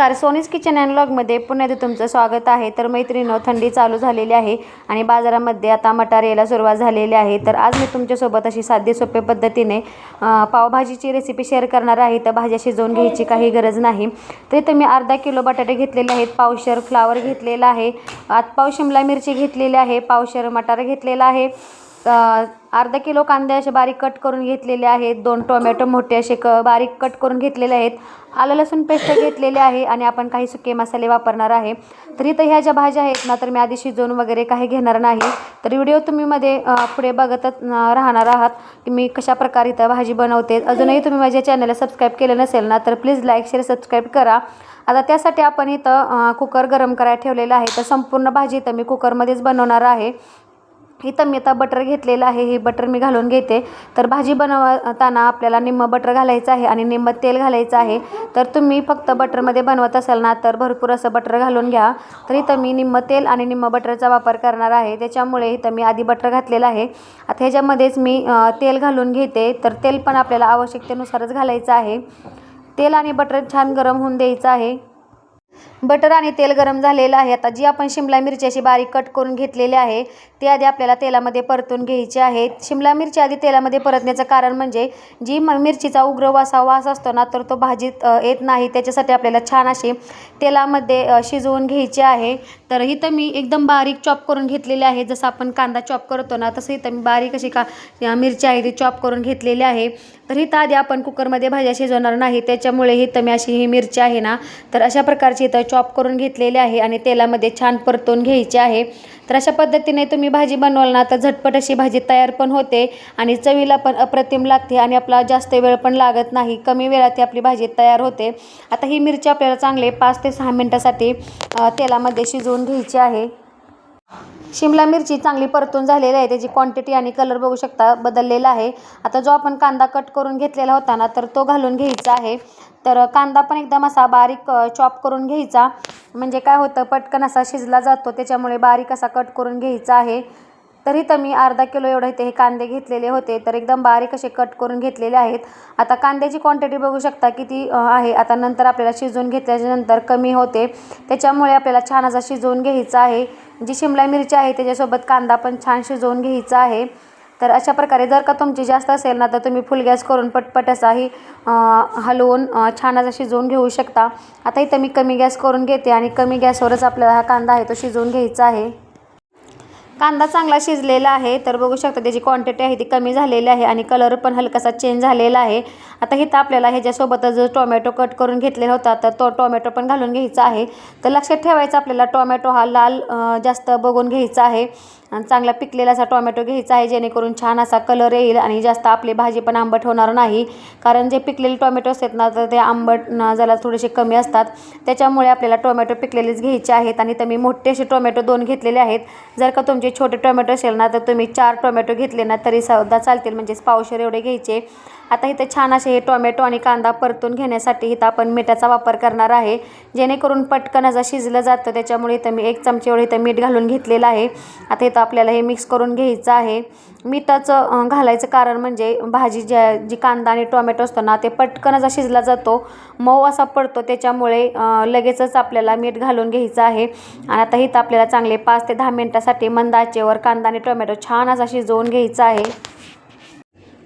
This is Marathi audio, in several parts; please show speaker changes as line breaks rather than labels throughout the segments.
नमस्कार सोनीस किचन अँड ब्लॉगमध्ये पुन्हा एकदा तुमचं स्वागत आहे. तर मैत्रिणीनं थंडी चालू झालेली आहे आणि बाजारामध्ये आता मटार यायला सुरुवात झालेली आहे. तर आज मी तुमच्यासोबत अशी साधी सोप्या पद्धतीने पावभाजीची रेसिपी शेअर करणार आहे. तर भाज्या शिजवून घ्यायची काही गरज नाही. तर इथं मी अर्धा किलो बटाटे घेतलेले आहेत. पावशर फ्लावर घेतलेला आहे. आत पाव शिमला मिरची घेतलेली आहे. पावशर मटार घेतलेला आहे. अर्धा किलो कांदे असे बारीक कट करून घेतलेले आहेत. दोन टोमॅटो मोठे असे क बारीक कट करून घेतलेले आहेत. आलं लसूण पेस्ट घेतलेले आहे आणि आपण काही सुके मसाले वापरणार आहे. तर इथं ह्या ज्या भाज्या आहेत ना तर मी आधी शिजवून वगैरे काही घेणार नाही. तर व्हिडिओ तुम्ही मध्ये पुढे बघतच राहणार आहात की मी कशा प्रकारे इथं भाजी बनवते. अजूनही तुम्ही माझ्या चॅनलला सबस्क्राईब केलं नसेल ना तर प्लीज लाईक शेअर सबस्क्राईब करा. आता त्यासाठी आपण इथं कुकर गरम करायला ठेवलेलं आहे. तर संपूर्ण भाजी इथं मी कुकरमध्येच बनवणार आहे. इथं मी आता बटर घेतलेलं आहे हे बटर मी घालून घेते. तर भाजी बनवताना आपल्याला निम्म बटर घालायचं आहे आणि निम्म तेल घालायचं आहे. तर तुम्ही फक्त बटरमध्ये बनवत असाल ना तर भरपूर असं बटर घालून घ्या. तर इथं मी निम्म तेल आणि निम्म बटरचा वापर करणार आहे. त्याच्यामुळे इथं मी आधी बटर घातलेलं आहे. आता ह्याच्यामध्येच मी तेल घालून घेते. तर तेल पण आपल्याला आवश्यकतेनुसारच घालायचं आहे. तेल आणि बटर छान गरम होऊन द्यायचं आहे. बटर आणि तेल गरम झालेलं आहे. आता जी आपण शिमला मिरची अशी बारीक कट करून घेतलेली आहे ती आधी आपल्याला तेलामध्ये परतून घ्यायची आहे. शिमला मिरची आधी तेलामध्ये परतण्याचं कारण म्हणजे जी म मिरचीचा उग्र वासा वास असतो ना तर तो भाजीत येत नाही. त्याच्यासाठी आपल्याला छान अशी तेलामध्ये शिजवून घ्यायची आहे. तर इथं मी एकदम बारीक चॉप करून घेतलेली आहे. जसं आपण कांदा चॉप करतो ना तसं इथं मी बारीक अशी का मिरची आहे ती चॉप करून घेतलेली आहे. तर इथं आधी आपण कुकरमध्ये भाज्या शिजवणार नाही. त्याच्यामुळे इथं मी अशी ही मिरची आहे ना तर अशा प्रकारची इथं चॉप करून घेतलेली आहे आणि तेलामध्ये छान परतून घ्यायची आहे. तर अशा पद्धतीने तुम्ही भाजी बनवाल ना तर झटपट अशी भाजी तयार पण होते आणि चवीला पण अप्रतिम लागते आणि आपला जास्त वेळ पण लागत नाही. कमी वेळात ती आपली भाजी तयार होते. आता ही मिरची आपल्याला चांगले पाच ते सहा मिनटासाठी तेलामध्ये शिजवून घ्यायची आहे. शिमला मिरची चांगली परतून झालेली आहे. त्याची क्वांटिटी आणि कलर बघू शकता बदललेला आहे. आता जो आपण कांदा कट करून घेतलेला होता ना तर तो घालून घ्यायचा आहे. तर कांदा पण एकदम असा बारीक चॉप करून घ्यायचा. म्हणजे काय होतं पटकन असा शिजला जातो त्याच्यामुळे बारीक असा कट करून घ्यायचा आहे. तरी तर मी अर्धा किलो एवढं इथे हे कांदे घेतलेले होते तर एकदम बारीक असे कट करून घेतलेले आहेत. आता कांद्याची क्वांटिटी बघू शकता किती आहे. आता नंतर आपल्याला शिजवून घेतल्याच्यानंतर कमी होते. त्याच्यामुळे आपल्याला छान असा शिजवून घ्यायचा आहे. जी शिमला मिरची आहे त्याच्यासोबत कांदा पण छान शिजवून घ्यायचा आहे. तर अशा प्रकारे जर का तुमची जास्त असेल ना तर तुम्ही फुल गॅस करून पटपट असाही हलवून छान असा शिजवून घेऊ शकता. आता इथं मी कमी गॅस करून घेते आणि कमी गॅसवरच आपल्याला हा कांदा आहे तो शिजवून घ्यायचा आहे. कांदा चांगला शिजलेला आहे तर बघू शकता त्याची क्वांटिटी आहे ती कमी झालेली आहे आणि कलर पण हलकासा चेंज झालेला आहे. आता इथं आपल्याला ह्याच्यासोबतच जो टोमॅटो कट करून घेतलेला होता तर तो टोमॅटो पण घालून घ्यायचा आहे. तर लक्षात ठेवायचं आपल्याला टोमॅटो हा लाल जास्त बघून घ्यायचा आहे. आणि चांगला पिकलेला असा टोमॅटो घ्यायचा आहे जेणेकरून छान असा कलर येईल आणि जास्त आपली भाजी पण आंबट होणार नाही. कारण जे पिकलेले टोमॅटो असतात ना तर ते आंबट जरा थोडेसे कमी असतात. त्याच्यामुळे आपल्याला टोमॅटो पिकलेलेच घ्यायचे आहेत आणि तर मी मोठे असे टोमॅटो दोन घेतलेले आहेत. जर का तुमचे छोटे टोमॅटो असेल ना तर तुम्ही चार टोमॅटो घेतले ना तरी सुद्धा चालतील. म्हणजेच पावशेर एवढे घ्यायचे. आता इथे छान असे हे टोमॅटो आणि कांदा परतून घेण्यासाठी इथं आपण मिठाचा वापर करणार आहे. जेणेकरून पटकन असं शिजलं जातं. त्याच्यामुळे इथं मी एक चमचे एवढं इथं मीठ घालून घेतलेलं आहे. आता इथं आपल्याला हे मिक्स करून घ्यायचं आहे. मिठाचं घालायचं कारण म्हणजे भाजी ज्या जी कांदा आणि टोमॅटो असतो ना ते पटकन असा शिजला जातो. मऊ असा पडतो. त्याच्यामुळे लगेचच आपल्याला मीठ घालून घ्यायचं आहे. आणि आता इथं आपल्याला चांगले पाच ते दहा मिनटासाठी मंद आचेवर कांदा आणि टोमॅटो छान असा शिजवून घ्यायचा आहे.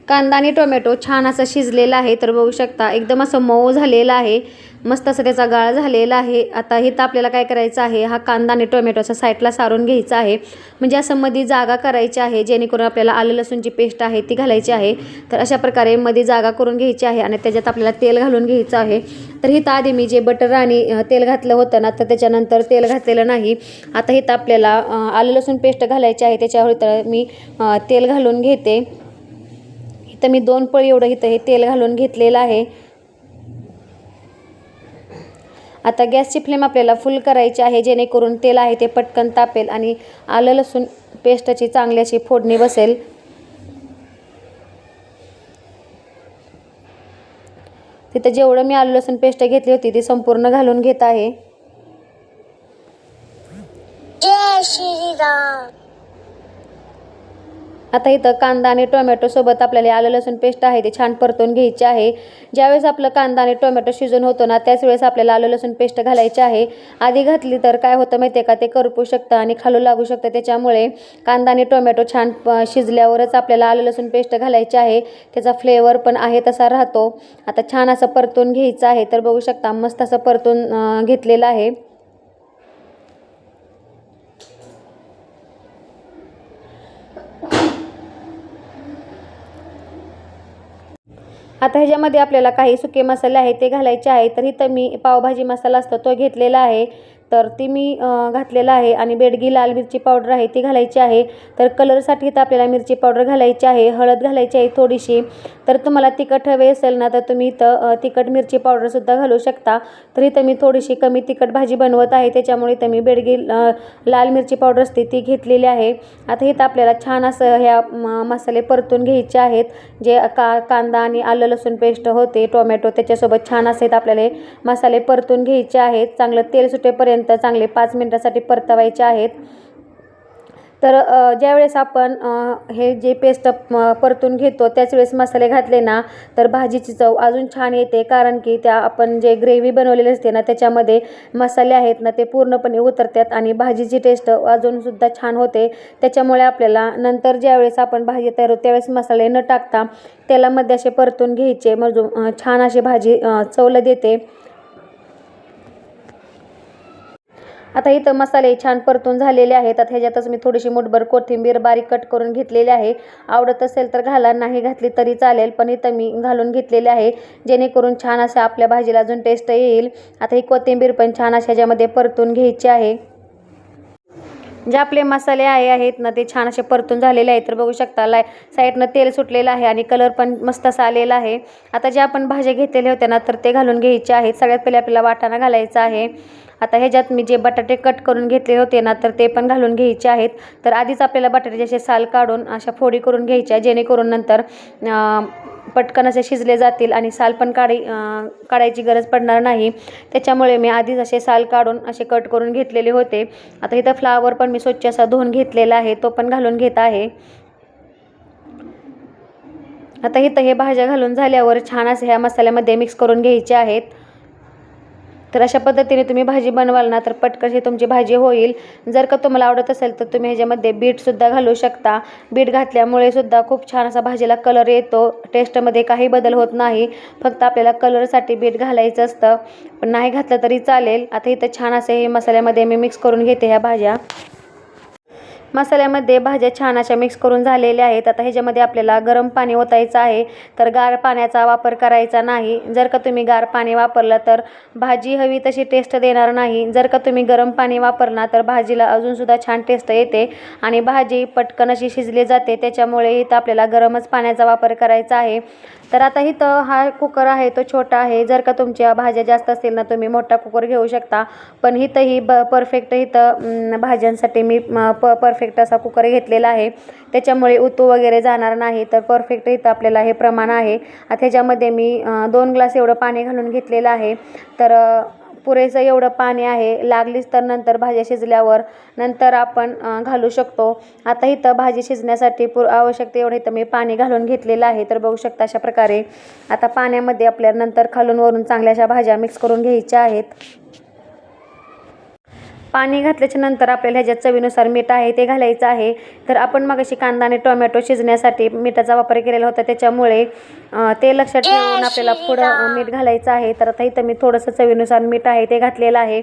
कांदा आणि टोमॅटो छान असा शिजलेला आहे. तर बघू शकता एकदम असं मऊ झालेलं आहे. मस्त असं त्याचा गाळ झालेला आहे. आता इथं आपल्याला काय करायचं आहे हा कांदा आणि टोमॅटोचा साईडला सारून घ्यायचा आहे. म्हणजे असं मध्ये जागा करायची आहे जेणेकरून आपल्याला आलं लसूणची पेस्ट आहे ती घालायची आहे. तर अशा प्रकारे मध्ये जागा करून घ्यायची आहे आणि त्याच्यात आपल्याला तेल घालून घ्यायचं आहे. तर इथं आधी मी जे बटर आणि तेल घातलं होतं ना तर त्याच्यानंतर तेल घातलेलं नाही. आता इथं आपल्याला आलं लसूण पेस्ट घालायची आहे त्याच्यावर तर मी तेल घालून घेते. तर मी दोन पळी एवढं इथं हे तेल घालून घेतलेलं आहे. आता गॅसची फ्लेम आपल्याला फुल करायची आहे जेणेकरून तेल आहे ते पटकन तापेल आणि आलं लसूण पेस्टची चांगल्याची फोडणी बसेल. तिथं जेवढं मी आलं लसूण पेस्ट घेतली होती ती संपूर्ण घालून घेत आहे.
श्रीराम
आता इथं कांदा आणि टोमॅटो सोबत आपल्याला आलं लसूण पेस्ट आहे ते छान परतून घ्यायची आहे. ज्यावेळेस आपलं कांदा आणि टोमॅटो शिजून होतो ना त्याच वेळेस आपल्याला आलं लसूण पेस्ट घालायची आहे. आधी घातली तर काय होतं माहिती आहे का ते करपू शकतं आणि खालू लागू शकतं. त्याच्यामुळे कांदा आणि टोमॅटो छान शिजल्यावरच आपल्याला आलं लसूण पेस्ट घालायची आहे. त्याचा फ्लेवर पण आहे तसा राहतो. आता छान असं परतून घ्यायचं आहे तर बघू शकता मस्त असं परतून घेतलेलं आहे. आता ह्याच्यामध्ये आपल्याला काही सुके मसाले आहेत ते घालायचे आहे तर इथं मी पावभाजी मसाला असतो तो घेतलेला आहे. तर ती मी घातलेलं आहे. आणि बेडगी लाल मिरची पावडर आहे ती घालायची आहे. तर कलरसाठी इथं आपल्याला मिरची पावडर घालायची आहे. हळद घालायची आहे थोडीशी. तर तुम्हाला तिखट हवे असेल ना तर तुम्ही इथं तिखट मिरची पावडरसुद्धा घालू शकता. तर इथं मी थोडीशी कमी तिखट भाजी बनवत आहे. त्याच्यामुळे इथं मी बेडगी लाल मिरची पावडर असते ती घेतलेली आहे. आता इथं आपल्याला छान असं ह्या मसाले परतून घ्यायचे आहेत. जे का कांदा आणि आलं लसूण पेस्ट होते टोमॅटो त्याच्यासोबत छान असे आपल्याला मसाले परतून घ्यायचे आहेत. चांगलं तेल सुटेपर्यंत चांगले पाच मिनटासाठी परतवायचे आहेत. तर ज्यावेळेस आपण हे जे पेस्ट परतून घेतो त्याच वेळेस मसाले घातले ना तर भाजीची चव अजून छान येते. कारण की त्या आपण जे ग्रेव्ही बनवलेली असते ना त्याच्यामध्ये मसाले आहेत ना ते पूर्णपणे उतरतात आणि भाजीची टेस्ट अजूनसुद्धा छान होते. त्याच्यामुळे आपल्याला नंतर ज्यावेळेस आपण भाजी तयार होतो त्यावेळेस मसाले न टाकता तेलामध्ये असे परतून घ्यायचे. म्हणजे छान अशी भाजी चवलं देते. आता इथं मसाले छान परतून झालेले आहेत. आता ह्याच्यातच मी थोडीशी मुठभर कोथिंबीर बारीक कट करून घेतलेली आहे. आवडत असेल तर घाला नाही घातली तरी चालेल पण इथं मी घालून घेतलेले आहे. जेणेकरून छान असं आपल्या भाजीला अजून टेस्ट येईल. आता ही कोथिंबीर पण छान अशा ह्याच्यामध्ये परतून घ्यायची आहे. जे आपले मसाले आहे आहेत ना ते छान असे परतून झालेले आहेत. तर बघू शकता लाय साईडनं तेल सुटलेलं आहे आणि कलर पण मस्त असा आलेला आहे. आता जे आपण भाज्या घेतलेल्या होत्या ना तर ते घालून घ्यायचे आहेत. सगळ्यात पहिले आपल्याला वाटाणा घालायचा आहे. आता ह्याच्यात मी जे बटाटे कट करून घेतले होते ना तर ते पण घालून घ्यायचे आहेत. तर आधीच आपल्याला बटाट्याचे असे साल काढून अशा फोडी करून घ्यायच्या जेणेकरून नंतर पटकन असे शिजले जातील आणि साल पण काढी काढायची गरज पडणार नाही. त्याच्यामुळे मी आधीच असे साल काढून असे कट करून घेतलेले होते. आता इथं फ्लावर पण मी स्वच्छ असा धुवून घेतलेला आहे तो पण घालून घेत आहे. आता इथं हे भाज्या घालून झाल्यावर छान असे ह्या मसाल्यामध्ये मिक्स करून घ्यायचे आहेत. तर अशा पद्धतीने तुम्ही भाजी बनवाल ना तर पटकन तुमची भाजी होईल. जर का तुम्हाला आवडत असेल तर तुम्ही ह्याच्यामध्ये बीटसुद्धा घालू शकता. बीट घातल्यामुळे सुद्धा खूप छान असा भाजीला कलर येतो. टेस्टमध्ये काही बदल होत नाही. फक्त आपल्याला कलरसाठी बीट घालायचं असतं. पण नाही घातलं तरी चालेल. आता इथं छान असे हे मसाल्यामध्ये मी मिक्स करून घेते ह्या भाज्या. मसाल्यामध्ये भाज्या छान अशा मिक्स करून झालेल्या आहेत. आता ह्याच्यामध्ये आपल्याला गरम पाणी ओतायचं आहे. तर गार पाण्याचा वापर करायचा नाही. जर का तुम्ही गार पाणी वापरलं तर भाजी हवी तशी टेस्ट देणार नाही. जर का तुम्ही गरम पाणी वापरणार तर भाजीला अजूनसुद्धा छान टेस्ट येते आणि भाजी पटकन अशी शिजली जाते. त्याच्यामुळे इथं आपल्याला गरमच पाण्याचा वापर करायचा आहे. तर आता इथं हा कुकर आहे तो छोटा आहे. जर का तुमच्या भाज्या जास्त असतील ना तुम्ही मोठा कुकर घेऊ शकता. पण इथंही ब परफेक्ट इथं भाज्यांसाठी मी प परफेक्ट असा कुकर घेतलेला आहे. त्याच्यामुळे उतू वगैरे जाणार नाही तर परफेक्ट इथं आपल्याला हे प्रमाण आहे. त्याच्यामध्ये मी दोन ग्लास एवढं पाणी घालून घेतलेलं आहे. तर पुरेसं एवढं पाणी आहे लागलीच तर नंतर भाज्या शिजल्यावर नंतर आपण घालू शकतो. आता इथं भाजी शिजण्यासाठी पुर आवश्यक तेवढं इथं मी पाणी घालून घेतलेलं आहे. तर बघू शकता अशा प्रकारे आता पाण्यामध्ये आपल्या नंतर खालून वरून चांगल्या अशा भाज्या मिक्स करून घ्यायच्या आहेत. पाणी घातल्याच्या नंतर आपल्याला ह्याच्यात चवीनुसार मीठ आहे ते घालायचं आहे. तर आपण मगाशी कांदा आणि टोमॅटो शिजण्यासाठी मिठाचा वापर केलेला होता. त्याच्यामुळे ते लक्षात ठेवून आपल्याला पुढं मीठ घालायचं आहे. तर आता इथं मी थोडंसं चवीनुसार मीठ आहे ते घातलेलं आहे.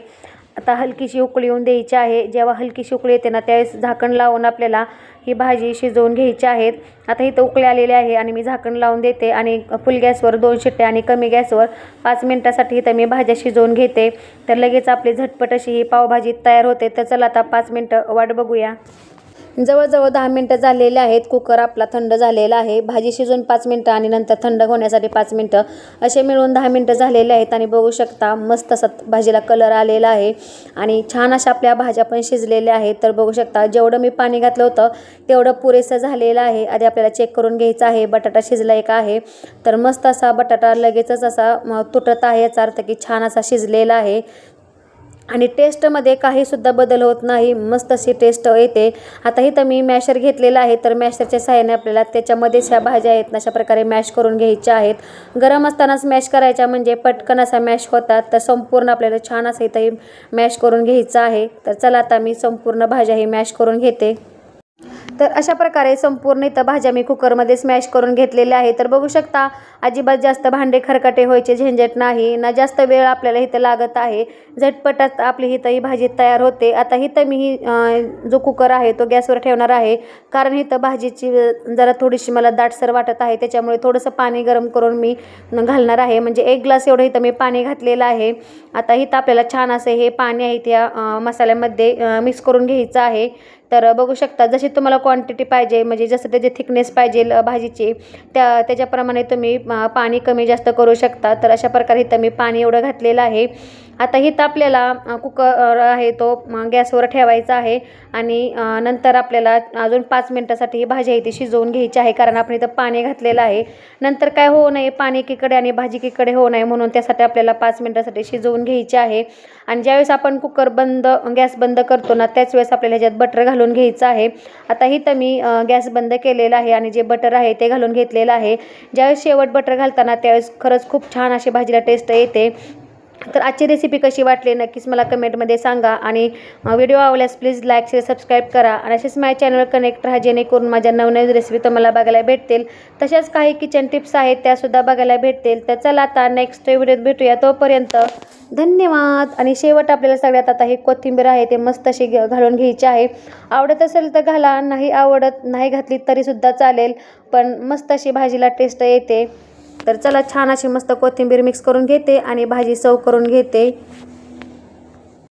आता हलकीशी उकळी येऊन द्यायची आहे. जेव्हा हलकीशी उकळी येते ना त्यावेळेस झाकण लावून आपल्याला ही भाजी शिजवून घ्यायची आहेत. आता इथं उकळी आलेली आहे आणि मी झाकण लावून देते आणि फुल गॅसवर दोन शिट्ट्या आणि कमी गॅसवर पाच मिनटासाठी इथं मी भाज्या शिजवून घेते. तर लगेच आपली झटपट अशी ही पावभाजी तयार होते. तर चला आता पाच मिनटं वाट बघूया. जवळजवळ दहा मिनटं झालेले आहेत. कुकर आपला थंड झालेला आहे. भाजी शिजून पाच मिनटं आणि नंतर थंड होण्यासाठी पाच मिनटं असे मिळून दहा मिनटं झालेले आहेत आणि बघू शकता मस्त असा भाजीला कलर आलेला आहे आणि छान अशा आपल्या भाज्या पण शिजलेल्या आहेत. तर बघू शकता जेवढं मी पाणी घातलं होतं तेवढं पुरेसं झालेलं आहे. आधी आपल्याला चेक करून घ्यायचं आहे. बटाटा शिजला एक आहे? तर मस्त असा बटाटा लगेचच असा तुटत आहे याचा अर्थ की छान असा शिजलेला आहे. आणि टेस्टमध्ये काहीसुद्धा बदल होत नाही. मस्त अशी टेस्ट येते. आता इथं मी मॅशर घेतलेला आहे. तर मॅशरच्या सहाय्याने आपल्याला त्याच्यामध्येच ह्या भाज्या आहेत. ना अशा प्रकारे मॅश करून घ्यायच्या आहेत. गरम असतानाच मॅश करायच्या म्हणजे पटकन असा मॅश होतात. तर संपूर्ण आपल्याला छान असं इथं मॅश करून घ्यायचं आहे. तर चला आता मी संपूर्ण भाज्या ही मॅश करून घेते. तर अशा प्रकारे संपूर्ण इथं भाज्या मी कुकरमध्ये स्मॅश करून घेतलेल्या आहे तर बघू शकता अजिबात जास्त भांडे खरकटे व्हायचे झंझट नाही ना जास्त वेळ आपल्याला इथं लागत आहे. झटपटात आपली इथं ही भाजी तयार होते. आता इथं मी ही जो कुकर आहे तो गॅसवर ठेवणार आहे. कारण इथं भाजीची जरा थोडीशी मला दाटसर वाटत आहे. त्याच्यामुळे थोडंसं पाणी गरम करून मी घालणार आहे. म्हणजे एक ग्लास एवढं इथं मी पाणी घातलेलं आहे. आता इथं आपल्याला छान असं हे पाणी आहे त्या मसाल्यामध्ये मिक्स करून घ्यायचं आहे. तर बघू शकता जशी तुम्हाला क्वांटिटी पाहिजे म्हणजे जसं त्याची थिकनेस पाहिजे भाजीची त्या त्याच्याप्रमाणे तुम्ही पाणी कमी जास्त करू शकता. तर अशा प्रकारे इथं मी पाणी एवढं घातलेलं आहे. आता इथं आपल्याला कुकर आहे तो गॅसवर ठेवायचा आहे. आणि नंतर आपल्याला अजून पाच मिनटासाठी ही भाजी आहे ती शिजवून घ्यायची आहे कारण आपण इथं पाणी घातलेलं आहे. नंतर काय होऊ नये पाणी एकीकडे आणि भाजी एकीकडे होऊ नये म्हणून त्यासाठी आपल्याला पाच मिनटासाठी शिजवून घ्यायची आहे. आणि ज्यावेळेस आपण कुकर बंद गॅस बंद करतो ना त्याच वेळेस आपल्याला ह्याच्यात बटर घालून घ्यायचं आहे. आता इथं मी गॅस बंद केलेला आहे आणि जे बटर आहे ते घालून घेतलेलं आहे. ज्यावेळेस शेवट बटर घालताना त्यावेळेस खरंच खूप छान अशी भाजीला टेस्ट येते. तर आजची रेसिपी कशी वाटली नक्कीच मला कमेंटमध्ये सांगा. आणि व्हिडिओ आवडल्यास प्लीज लाईक शेअर सबस्क्राईब करा. आणि असेच माझ्या चॅनल कनेक्ट राहा जेणेकरून माझ्या नवनवीन रेसिपी तुम्हाला बघायला भेटतील. तशाच काही किचन टिप्स आहेत त्यासुद्धा बघायला भेटतील. तर चला आता नेक्स्ट व्हिडिओत भेटूया तोपर्यंत. धन्यवाद! आणि शेवट आपल्याला सगळ्यात आता हे कोथिंबीर आहे ते मस्त अशी घ- घालून घ्यायची आहे. आवडत असेल तर घाला नाही आवडत नाही घातली तरीसुद्धा चालेल. पण मस्त अशी भाजीला टेस्ट येते. तर चला छान अशी मस्त कोथिंबीर मिक्स करून घेते आणि भाजी सव करून घेते.